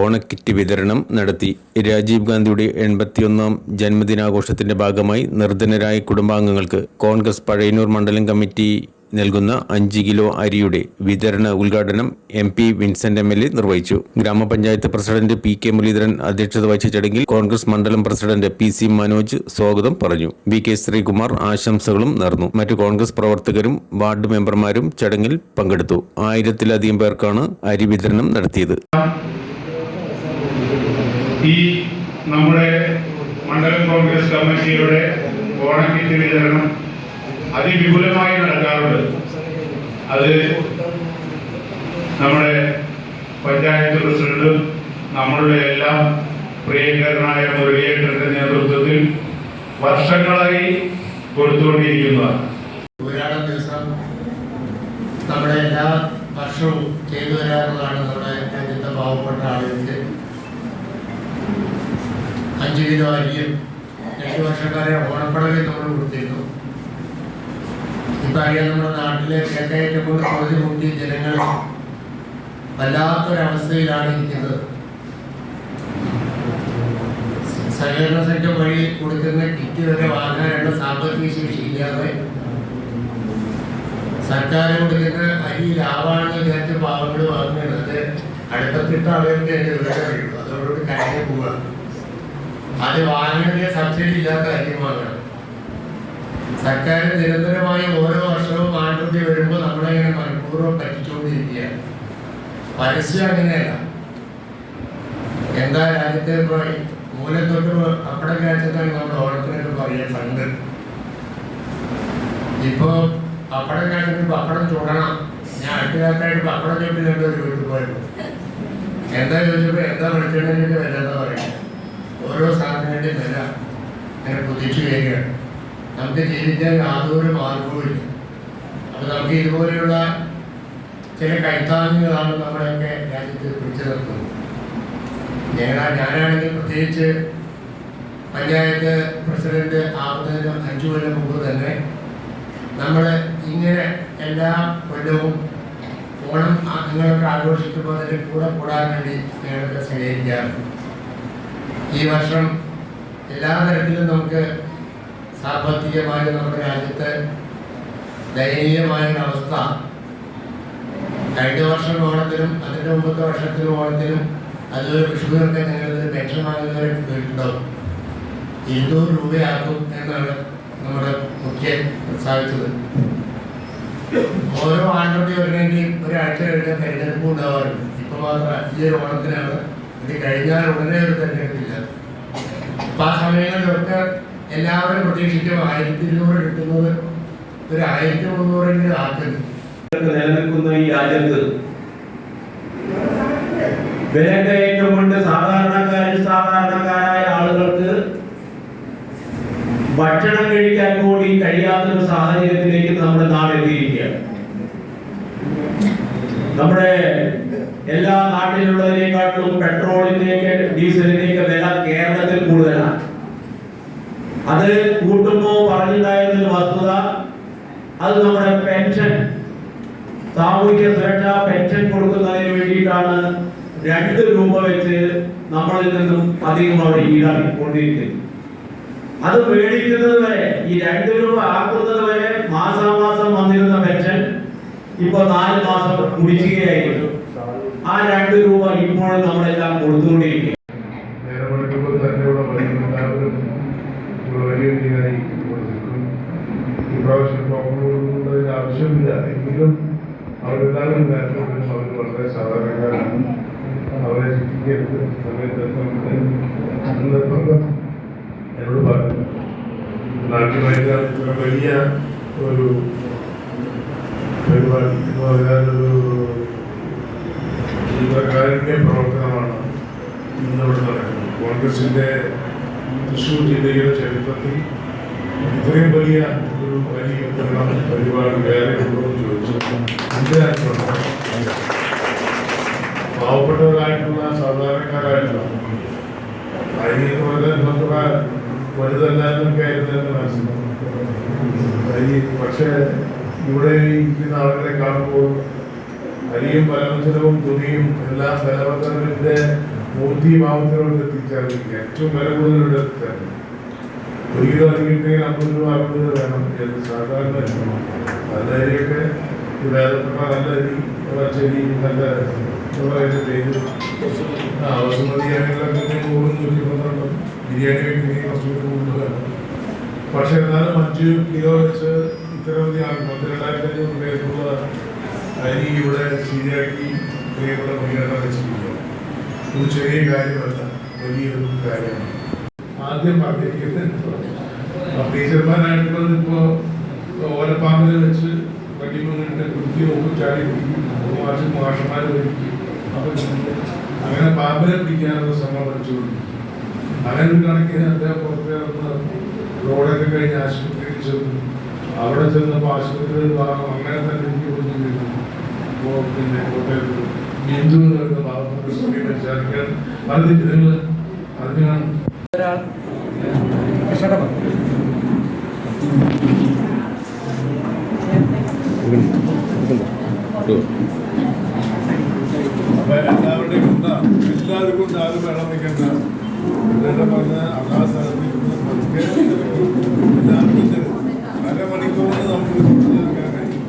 ഓണക്കിറ്റ് വിതരണം നടത്തി. രാജീവ് ഗാന്ധിയുടെ എൺപത്തിയൊന്നാം ജന്മദിനാഘോഷത്തിന്റെ ഭാഗമായി നിർധനരായ കുടുംബാംഗങ്ങൾക്ക് കോൺഗ്രസ് പഴയന്നൂർ മണ്ഡലം കമ്മിറ്റി നൽകുന്ന അഞ്ച് കിലോ അരിയുടെ വിതരണ ഉദ്ഘാടനം M P Vincent M L A നിർവഹിച്ചു. ഗ്രാമപഞ്ചായത്ത് പ്രസിഡന്റ് പി കെ മുരളീധരൻ അധ്യക്ഷത വഹിച്ച ചടങ്ങിൽ കോൺഗ്രസ് മണ്ഡലം പ്രസിഡന്റ് പി സി മനോജ് സ്വാഗതം പറഞ്ഞു. വി കെ ശ്രീകുമാർ ആശംസകളും നേർന്നു. മറ്റു കോൺഗ്രസ് പ്രവർത്തകരും വാർഡ് മെമ്പർമാരും ചടങ്ങിൽ പങ്കെടുത്തു. ആയിരത്തിലധികം പേർക്കാണ് അരി വിതരണം നടത്തിയത്. ഈ നമ്മുടെ മണ്ഡലം കോൺഗ്രസ് കമ്മിറ്റിയുടെ ഓണക്കിറ്റ് വിതരണം അതിവിപുലമായി നടക്കാറുണ്ട്. അത് നമ്മുടെ പഞ്ചായത്ത് പ്രസിഡന്റും നമ്മളുടെ എല്ലാം പ്രിയങ്കരനായ മുരളിയേട്ടന്റെ നേതൃത്വത്തിൽ വർഷങ്ങളായി കൊടുത്തുകൊണ്ടിരിക്കുന്നതാണ്. ഊരാടം ദിവസം നമ്മുടെ എല്ലാ വർഷവും ചെയ്തു വരാറുള്ളതാണ് നമ്മുടെ രാജ്യത്തെ പാവപ്പെട്ട ആളുകൾക്ക്. അഞ്ച് കിലോ അരിയും എട്ട് വർഷക്കാരെ ഓണപ്പടവിൽ നമ്മൾ കൊടുത്തിരുന്നു. ഇപ്പം അറിയാം നമ്മുടെ നാട്ടിലെ വിലക്കയറ്റം കൊണ്ട് തൊഴിൽ മുട്ടി ജനങ്ങൾ വല്ലാത്തൊരവസ്ഥയിലാണ് ഇരിക്കുന്നത്. സഹകരണ സംഘം വഴി കൊടുക്കുന്ന കിറ്റ് വരെ വാങ്ങാനുള്ള സാമ്പത്തിക ശേഷി ഇല്ലാതെ സർക്കാർ കൊടുക്കുന്ന അരി ലാഭമാണെന്ന് വിചാരിച്ച പാവങ്ങൾ വാങ്ങുന്നത്. അത് അവർക്ക് അതിന്റെ വില അതോടുകൂടി കഴിഞ്ഞു പോവുക അത് വാങ്ങേണ്ട സബ്സിഡി ഇല്ലാത്ത കാര്യമാണ്. സർക്കാർ നിരന്തരമായി ഓരോ വർഷവും മാറ്റി വരുമ്പോൾ നമ്മളെ ഇങ്ങനെ മനഃപൂർവം പറ്റിച്ചുകൊണ്ടിരിക്കുകയാണ്. പരസ്യം അങ്ങനെയല്ല. എന്താ രാജ്യത്തെ ഇപ്പൊ ഈ മൂലം തൊട്ട് പപ്പടം കാഴ്ചത്താണ് നമ്മുടെ ഓണത്തിനൊക്കെ പറയുക ഫണ്ട്. ഇപ്പോ പപ്പടം കാഴ്ചക്ക് പപ്പടം ചൂടണം. ഞാൻ അടുത്തകാലത്തായിട്ട് പപ്പടം ചൂട്ടിലുണ്ട് പോയപ്പോ. എന്താ ചോദിച്ചപ്പോ എന്താ വെളിച്ചെണ്ണ വില എന്താ പറയുക ഓരോ സാധനങ്ങളുടെ വില ഇങ്ങനെ കുതിച്ചു വരികയാണ്. നമുക്ക് ജീവിക്കാൻ യാതൊരു മാർഗവും ഇല്ല. അപ്പൊ നമുക്ക് ഇതുപോലെയുള്ള ചില കൈത്താങ്ങുകളാണ് നമ്മളൊക്കെ രാജ്യത്ത് പിടിച്ചു നിർത്തുന്നത്. ഞാൻ ഞാനാണെങ്കിൽ പ്രത്യേകിച്ച് പഞ്ചായത്ത് പ്രസിഡന്റ് ആവുന്നതിന് അഞ്ചു കൊല്ലം മുമ്പ് തന്നെ നമ്മൾ ഇങ്ങനെ എല്ലാ കൊല്ലവും ഓണം നിങ്ങളൊക്കെ ആഘോഷിക്കുമ്പോൾ അതിന്റെ കൂടെ കൂടാൻ വേണ്ടി ഞങ്ങളൊക്കെ സഹകരിക്കാറുണ്ട്. ഈ വർഷം എല്ലാ തരത്തിലും നമുക്ക് സാമ്പത്തികമായി നമ്മുടെ രാജ്യത്തെ ദയനീയമായ അവസ്ഥ കഴിഞ്ഞ വർഷം ഓണത്തിനും അതിന്റെ മുമ്പത്തെ വർഷത്തിലും ഓണത്തിനും അതുപോലെ വിഷുവിനൊക്കെ നിങ്ങളിത് പെൻഷൻ വാങ്ങുന്നവരെ കേട്ടിട്ടുണ്ടാവും ഇരുന്നൂറ് രൂപയാക്കും എന്നാണ് നമ്മുടെ മുഖ്യൻ പ്രസ്താവിച്ചത്. ഓരോ ആണ്ടോട്ടി ഒരു ഒരാഴ്ച കഴിഞ്ഞ തെരഞ്ഞെടുപ്പും ഉണ്ടാവാറുണ്ട്. ഇപ്പൊ മാത്രം ഈ ഒരു ഓണത്തിനാണ് ഇത് കഴിഞ്ഞാൽ ഉടനെ ഒരു തെരഞ്ഞെടുപ്പില്ല. അപ്പൊ ആ സമയങ്ങളിലൊക്കെ എല്ലാവരും പ്രതീക്ഷിക്കും ആയിരത്തി ഇരുന്നൂറ് കിട്ടുന്നത് ഒരു ആയിരത്തി മുന്നൂറെങ്കിലും ആക്കുന്നു നിലനിൽക്കുന്ന ഈ രാജ്യത്ത് വിലക്കയറ്റം കൊണ്ട് സാധാരണക്കാരിൽ സാധാരണക്കാരായ ആളുകൾക്ക് ഭക്ഷണം കഴിക്കാൻ കൂടി കഴിയാത്തൊരു സാഹചര്യത്തിലേക്ക് നമ്മുടെ നാട് എത്തിയിരിക്കുകയാണ്. നമ്മുടെ എല്ലാ നാട്ടിലുള്ളതിനെക്കാട്ടും പെട്രോളിന്റെയൊക്കെ ഡീസലിന്റെയൊക്കെ വില കേരളത്തിൽ കൂടുതലാണ്. അത് കൂട്ടുമ്പോ പറഞ്ഞിട്ടുണ്ടായിരുന്ന വസ്തുത അത് നമ്മുടെ പെൻഷൻ സാമൂഹിക സുരക്ഷാ പെൻഷൻ കൊടുക്കുന്നതിന് വേണ്ടിയിട്ടാണ് രണ്ട് രൂപ വെച്ച് നമ്മളിൽ നിന്നും അധികം അവിടെ ഈടാക്കിക്കൊണ്ടിരിക്കുന്നത്. അത് മേടിക്കുന്നത് വരെ ഈ രണ്ട് രൂപ ആക്കുന്നത് വരെ മാസാമാസം വന്നിരുന്ന പെൻഷൻ ഇപ്പൊ നാല് മാസം കുടിശ്ശികയായിരിക്കും ആ രണ്ട് രൂപ ഇപ്പോൾ നമ്മളെല്ലാം പോകുന്നതിന് ആവശ്യമില്ല. എങ്കിലും അവരെല്ലാവരും വരുമ്പോൾ അവർ വളരെ സാധാരണക്കാരാണ്. അവരെ ചിന്തിക്കരുത്. സമയത്തെത്തുന്നത് നിർബന്ധം എന്നോട് പറഞ്ഞു. ഇത്ര വലിയ ഒരു പരിപാടി എന്ന് പറഞ്ഞാൽ ഒരു ജീവകാരുണ്യ പ്രവർത്തനമാണ് ഇന്നിവിടെ നടക്കുന്നത്. കോൺഗ്രസിന്റെ തൃശ്ശൂർ ജില്ലയുടെ ചരിത്രത്തിൽ ഇത്രയും വലിയ ഒരു വലിയ പരിപാടി വേറെ ഉണ്ടോ എന്ന് ചോദിച്ചു എന്തിനായിട്ടുണ്ട് പാവപ്പെട്ടവരായിട്ടുള്ള സാധാരണക്കാരായിട്ടുള്ള അരി എന്ന് പറഞ്ഞാൽ നമുക്ക് വലുതല്ല എന്നൊക്കെ ആയിരുന്നു എന്ന് മനസ്സിൽ. അരി പക്ഷേ ഇവിടെ ഇരിക്കുന്ന ആളുകളെ കാണുമ്പോൾ അരിയും പലവ്യഞ്ജനവും തുണിയും എല്ലാം ബലവർദ്ധനവിന്റെ മൂർത്തിഭാവത്തിലോട്ട് എത്തിച്ചാൽ ഏറ്റവും വില കൂടുതലോട് എത്തിച്ചേർന്നു ഒരു കിലോ അരിയിട്ടുണ്ടെങ്കിൽ അമ്പത് രൂപ അറുപത് വേണം. എന്ന് സാധാരണ നല്ല അരിയൊക്കെ വേദപ്പെട്ട നല്ല അരി പച്ചരി നല്ല ബിരിയാണി എന്നാലും അഞ്ച് കിലോ വെച്ച് ഇത്തരമതി പത്ത് രണ്ടായിരത്തി അഞ്ഞൂറ് പേർക്കുള്ള അരി ഇവിടെ ശരിയാക്കി പ്രിയപ്പെട്ട മുന്നേറ്റം വെച്ചിരിക്കുക ഇത് ചെറിയ കാര്യമല്ല വലിയൊരു കാര്യമാണ്. ആദ്യം പറഞ്ഞിരിക്കുന്നത് ടീച്ചർമാരായിട്ടുള്ളത് ഇപ്പോൾ ഓലപ്പാമ്പിൽ വെച്ച് വണ്ടിമുന്നിട്ട് കുത്തി നോക്കി ചാടി പിടിക്കും മാസം മാഷന്മാർ വരിക്കും അപ്പം അങ്ങനെ പാമ്പിനെ പിടിക്കാനുള്ള ശ്രമം വെച്ചുകൊണ്ടിരിക്കും അങ്ങനെ ഒരു കണക്കിന് അദ്ദേഹം പുറത്ത് കിടന്ന് റോഡൊക്കെ കഴിഞ്ഞ് ആശുപത്രിയിൽ ചെന്നു. അവിടെ ചെന്നപ്പോൾ ആശുപത്രിയിൽ ഭാഗം അങ്ങനെ തന്നെ എനിക്ക് കൊണ്ടുവരുന്നു അപ്പോൾ പിന്നെ കോട്ടയത്ത് ബിന്ദു എന്ന് ഭാഗത്ത് വിചാരിക്കാൻ നിങ്ങൾ അറിഞ്ഞാണ് അപ്പൊ എല്ലാവരുടെയും ഉണ്ടാ എല്ലാവർക്കും ആരും വെള്ളം വെക്കണ്ട എല്ലാവരും പറഞ്ഞ അകാശത്തിൽ സ്ഥലത്ത് പതുക്കെ എല്ലാവർക്കും തരും അരമണിക്കൂറിന് നമുക്ക് തൊട്ട് തീർക്കാൻ കഴിയും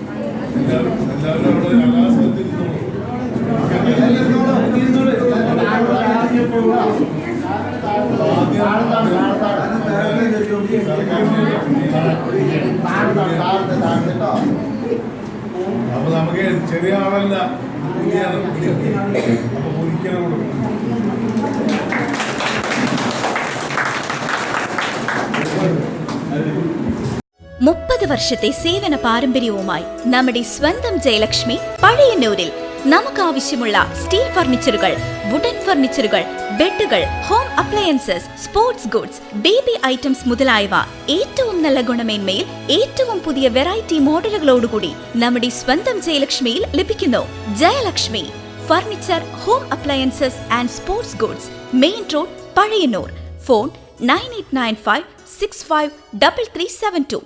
എല്ലാവരും എല്ലാവരും അവിടെ അതാ സ്ഥലത്ത് ഇരുന്നോളൂ അപ്പൊ നമുക്ക് ചെറിയ മുപ്പത് വർഷത്തെ സേവന പാരമ്പര്യവുമായി നമ്മുടെ സ്വന്തം ജയലക്ഷ്മി പഴയന്നൂരിൽ. നമുക്കാവശ്യമുള്ള സ്റ്റീൽ ഫർണിച്ചറുകൾ വുഡൻ ഫർണിച്ചറുകൾ ബെഡുകൾ home appliances sports goods baby items മുതലായവ ഏറ്റവും നല്ല ഗുണമേന്മയിൽ ഏറ്റവും പുതിയ വെറൈറ്റി മോഡലുകളോടുകൂടി നമ്മുടെ സ്വന്തം ജയലക്ഷ്മിയിൽ ലഭിക്കുന്നു. Jayalakshmi furniture home appliances and sports goods main road Pazhayannur. Phone nine eight nine five six five double three seven two